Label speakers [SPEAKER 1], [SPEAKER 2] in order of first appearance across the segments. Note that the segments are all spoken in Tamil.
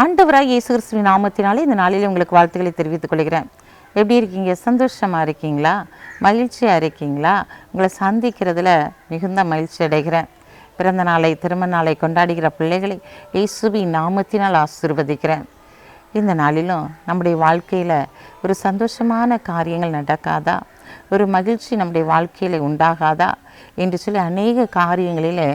[SPEAKER 1] ஆண்டவராக இயேசு கிறிஸ்துவின் நாமத்தினாலே இந்த நாளில் உங்களுக்கு வாழ்த்துக்களை தெரிவித்துக் கொள்கிறேன். எப்படி இருக்கீங்க? சந்தோஷமாக இருக்கீங்களா? மகிழ்ச்சியாக இருக்கீங்களா? உங்களை சந்திக்கிறதுல மிகுந்த மகிழ்ச்சி அடைகிறேன். பிறந்த நாளை திருமண நாளை கொண்டாடுகிற பிள்ளைகளை இயேசுவின் நாமத்தினால் ஆசீர்வதிக்கிறேன். இந்த நாளிலும் நம்முடைய வாழ்க்கையில் ஒரு சந்தோஷமான காரியங்கள் நடக்காதா? ஒரு மகிழ்ச்சி நம்முடைய வாழ்க்கையில் உண்டாகாதா என்று சொல்லி அநேக காரியங்களில்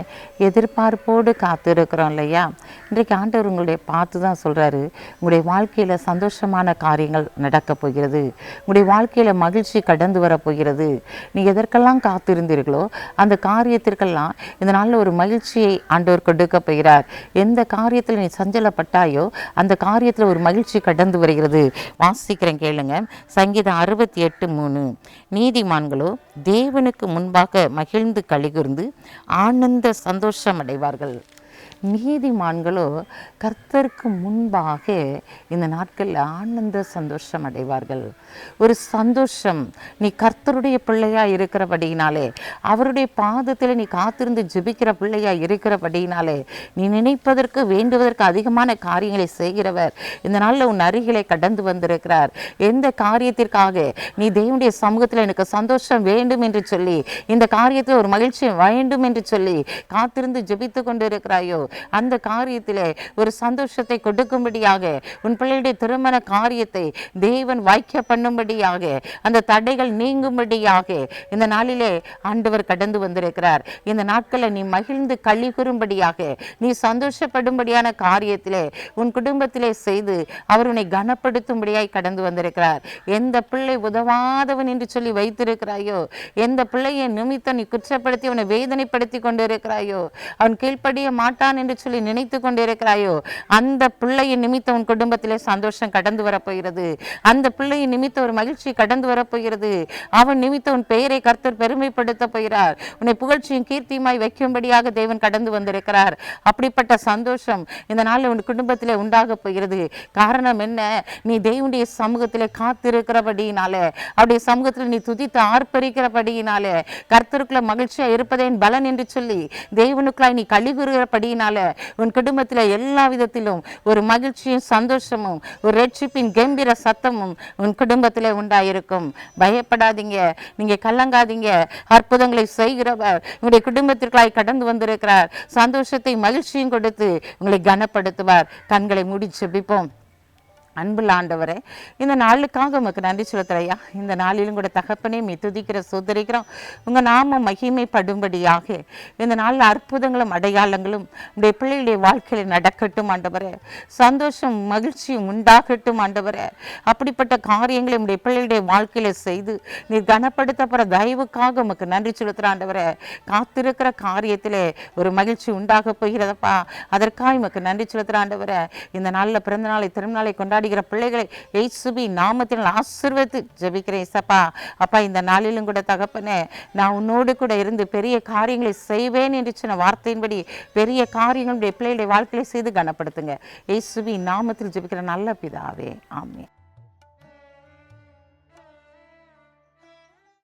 [SPEAKER 1] எதிர்பார்ப்போடு காத்திருக்கிறோம் இல்லையா? இன்றைக்கு ஆண்டவர் உங்களுடைய பார்த்து தான் சொல்கிறாரு உங்களுடைய வாழ்க்கையில் சந்தோஷமான காரியங்கள் நடக்கப் போகிறது உங்களுடைய வாழ்க்கையில் மகிழ்ச்சி கடந்து வரப்போகிறது நீ எதற்கெல்லாம் காத்திருந்தீர்களோ அந்த காரியத்திற்கெல்லாம் இந்த நாளில் ஒரு மகிழ்ச்சியை ஆண்டவர் கொடுக்க போகிறார். எந்த காரியத்தில் நீ சஞ்சலப்பட்டாயோ அந்த காரியத்தில் ஒரு மகிழ்ச்சி கடந்து வருகிறது. வாசிக்கிறேன் கேளுங்க. சங்கீதம் அறுபத்தி எட்டு மூணு. நீ நீதிமான்களோ தேவனுக்கு முன்பாக மகிழ்ந்து கலிகுர்ந்து ஆனந்த சந்தோஷம் அடைவார்கள் நீதிமான்களோ கர்த்தருக்கு முன்பாக இந்த நாட்களில் ஆனந்த சந்தோஷம் அடைவார்கள். ஒரு சந்தோஷம் நீ கர்த்தருடைய பிள்ளையாக இருக்கிறபடியினாலே அவருடைய பாதத்தில் நீ காத்திருந்து ஜெபிக்கிற பிள்ளையாக இருக்கிறபடியினாலே நீ நினைப்பதற்கு வேண்டுவதற்கு அதிகமான காரியங்களை செய்கிறவர். இந்த நாளில் உன் அருகிலே கடந்து வந்திருக்கிறார். எந்த காரியத்திற்காக? நீ தேவனுடைய சமூகத்தில் எனக்கு சந்தோஷம் வேண்டும் என்று சொல்லி இந்த காரியத்தில் ஒரு மகிழ்ச்சி வேண்டும் என்று சொல்லி காத்திருந்து ஜெபித்து கொண்டு இருக்கிறாயோ அந்த காரியத்திலே ஒரு சந்தோஷத்தை கொடுக்கும்படியாக உன் பிள்ளையுடைய திருமண காரியத்தை தேவன் வாய்க்க பண்ணும்படியாக அந்த தடைகள் நீங்கும்படியாக இந்த நாளிலே ஆண்டவர் கடந்து வந்திருக்கிறார். இந்த நாட்களை நீ மகிழ்ந்து களி கூறும்படியாக நீ சந்தோஷப்படும்படியான காரியத்திலே உன் குடும்பத்திலே செய்து அவர் உன்னை கனப்படுத்தும்படியாய் கடந்து வந்திருக்கிறார். எந்த பிள்ளை உதவாதவன் என்று சொல்லி வைத்திருக்கிறாயோ? எந்த பிள்ளையை நிமித்தம் நீ குற்றப்படுத்தி அவனை வேதனைப்படுத்தி கொண்டிருக்கிறாயோ? அவன் கீழ்ப்படிய மாட்டான் என்று சொல்லி நினைத்து கொண்டிருக்கிறாயோ? அந்த பிள்ளையின் நிமித்தம் உன் குடும்பத்திலே சந்தோஷம் கடந்து வரப்போகிறது. அந்த பிள்ளையின் நிமித்த ஒரு மகிழ்ச்சி கடந்து வரப்போகிறது. அவன் நிமித்த உன் பெயரை கர்த்தர் பெருமைப்படுத்த போகிறார். உன்னை புகழ்ச்சியும் கீர்த்தியுமாய் வைக்கும்படியாக தேவன் கடந்து வந்திருக்கிறார். அப்படிப்பட்ட சந்தோஷம் இந்த நாளில் உன் குடும்பத்திலே உண்டாக போகிறது. காரணம் என்ன? நீ தேவனுடைய சமூகத்திலே காத்திருக்கிறபடியினால அவருடைய சமூகத்தில் நீ துதித்து ஆர்ப்பரிக்கிறபடியினால கர்த்தருக்குள்ள மகிழ்ச்சியா இருப்பதே என் பலன் என்று சொல்லி தேவனுக்குள்ளாய் நீ கழிவுறுகிறபடி கழிவுறுகிறபடியினால உன் குடும்பத்தில் எல்லா விதத்திலும் ஒரு மகிழ்ச்சியும் சந்தோஷமும் ஒரு ரட்சிப்பின் கம்பீர சத்தமும் உன் குடும்பத்திலே உண்டாயிருக்கும். பயப்படாதீங்க. நீங்க கலங்காதீங்க. அற்புதங்களை செய்கிறவர் உங்களுடைய குடும்பத்திற்காய் கடந்து வந்திருக்கிறார். சந்தோஷத்தை மகிழ்ச்சியும் கொடுத்து உங்களை கனப்படுத்துவார். கண்களை மூடி செபிப்போம் அன்புள்ள ஆண்டவரே இந்த நாளுக்காக உமக்கு நன்றி செலுத்துறையா இந்த நாளிலும் கூட தகப்பனே மீ துதிக்கிற சுதரிக்கிறோம் உங்கள் நாம மகிமைப்படும்படியாக இந்த நாளில் அற்புதங்களும் அடையாளங்களும் உடைய பிள்ளைகளுடைய வாழ்க்கையில் நடக்கட்டும் ஆண்டவரே. சந்தோஷம் மகிழ்ச்சியும் உண்டாகட்டும் ஆண்டவரே. அப்படிப்பட்ட காரியங்களை உடைய பிள்ளைகளுடைய வாழ்க்கையில செய்து நீர் கனப்படுத்தப்படுற தயவுக்காக உமக்கு நன்றி செலுத்துகிற ஆண்டவரே. காத்திருக்கிற காரியத்திலே ஒரு மகிழ்ச்சி உண்டாக போகிறதப்பா. அதற்காக உமக்கு நன்றி செலுத்துகிற ஆண்டவரே. இந்த நாளில் பிறந்த நாளை திருநாளை கொண்டாடுகிற பிள்ளைகளை இயேசுபி நாமத்தில் ஆசிர்வத்து ஜெபிக்கிறேன் சப்பா அப்பா இந்த நாளிலும் கூட தகப்பனே நான் உன்னோடு கூட இருந்து பெரிய காரியங்களை செய்வேன் என்று சொன்ன வார்த்தையின்படி பெரிய காரியங்களுடைய பிள்ளைகளுடைய வாழ்க்கையை செய்து கனப்படுத்துங்க. இயேசுபி நாமத்தில் ஜெபிக்கிற நல்ல பிதாவே. ஆமே